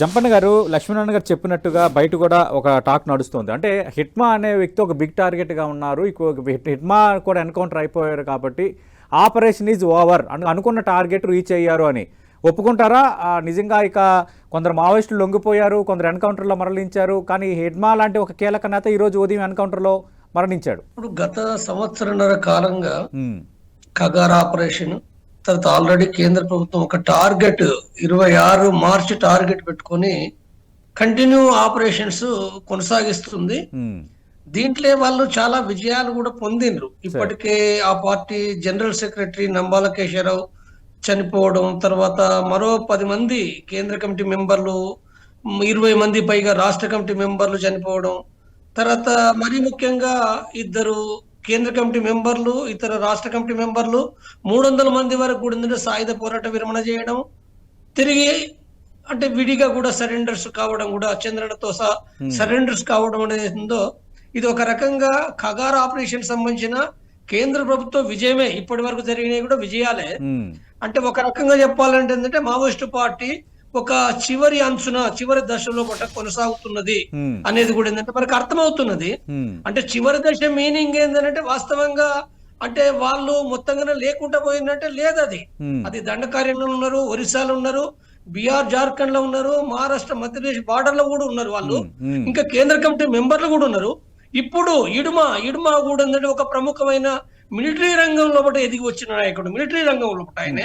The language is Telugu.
జంపన్న గారు లక్ష్మీనారాయణ గారు చెప్పినట్టుగా బయట కూడా ఒక టాక్ నడుస్తుంది. అంటే హిట్మా అనే వ్యక్తి ఒక బిగ్ టార్గెట్గా ఉన్నారు. హిట్మా కూడా ఎన్కౌంటర్ అయిపోయారు కాబట్టి ఆపరేషన్ ఈజ్ ఓవర్ అను అనుకున్న టార్గెట్ రీచ్ అయ్యారు అని. ఒప్పుకుంటారా? నిజంగా ఇక కొందరు మావోయిస్టులు లొంగిపోయారు కొందరు ఎన్కౌంటర్లో మరణించారు కానీ హిట్మా లాంటి ఒక కీలక నేత ఈరోజు ఉదయం ఎన్కౌంటర్లో మరణించాడు. ఇప్పుడు గత సంవత్సరంన్నర కాలంగా కగార్ ఆపరేషన్ తర్వాత ఆల్రెడీ కేంద్ర ప్రభుత్వం ఒక టార్గెట్ ఇరవై ఆరు మార్చి టార్గెట్ పెట్టుకొని కంటిన్యూ ఆపరేషన్స్ కొనసాగిస్తుంది. ఉమ్, దీంట్లో వాళ్ళు చాలా విజయాలు కూడా పొందిండ్రు. ఇప్పటికే ఆ party general secretary Nambala Keshavarao చనిపోవడం తర్వాత మరో పది మంది కేంద్ర కమిటీ మెంబర్లు ఇరవై మంది పైగా రాష్ట్ర కమిటీ మెంబర్లు చనిపోవడం తర్వాత మరీ ముఖ్యంగా ఇద్దరు కేంద్ర కమిటీ మెంబర్లు ఇతర రాష్ట్ర కమిటీ మెంబర్లు మూడు వందల మంది వరకు కూడా ఏంటంటే సాయుధ పోరాట విరమణ చేయడం తిరిగి అంటే విడిగా కూడా సరెండర్స్ కావడం కూడా చంద్రనతో సహా సరెండర్స్ కావడం అనేది ఇది ఒక రకంగా ఖగార్ ఆపరేషన్ సంబంధించిన కేంద్ర ప్రభుత్వ విజయమే. ఇప్పటి వరకు జరిగినవి కూడా విజయాలే. ఉమ్, అంటే ఒక రకంగా చెప్పాలంటే ఏంటంటే మావోయిస్టు పార్టీ ఒక చివరి అంచున చివరి దశలో కూడా కొనసాగుతున్నది అనేది కూడా ఏంటంటే మనకు అర్థమవుతున్నది. అంటే చివరి దశ మీనింగ్ ఏంటంటే వాస్తవంగా అంటే వాళ్ళు మొత్తంగానే లేకుండా పోయిందంటే లేదు అది అది దండకార్యంలో ఉన్నారు ఒరిస్సాలో ఉన్నారు బీహార్ జార్ఖండ్లో ఉన్నారు మహారాష్ట్ర మధ్యప్రదేశ్ బార్డర్లో కూడా ఉన్నారు వాళ్ళు. ఇంకా కేంద్ర కమిటీ మెంబర్లు కూడా ఉన్నారు. ఇప్పుడు ఇడుమ ఇడుమ కూడా ఏంటంటే ఒక ప్రముఖమైన మిలిటరీ రంగంలో ఒకటి ఎదిగి వచ్చిన నాయకుడు. మిలిటరీ రంగంలో ఒకటి ఆయనే.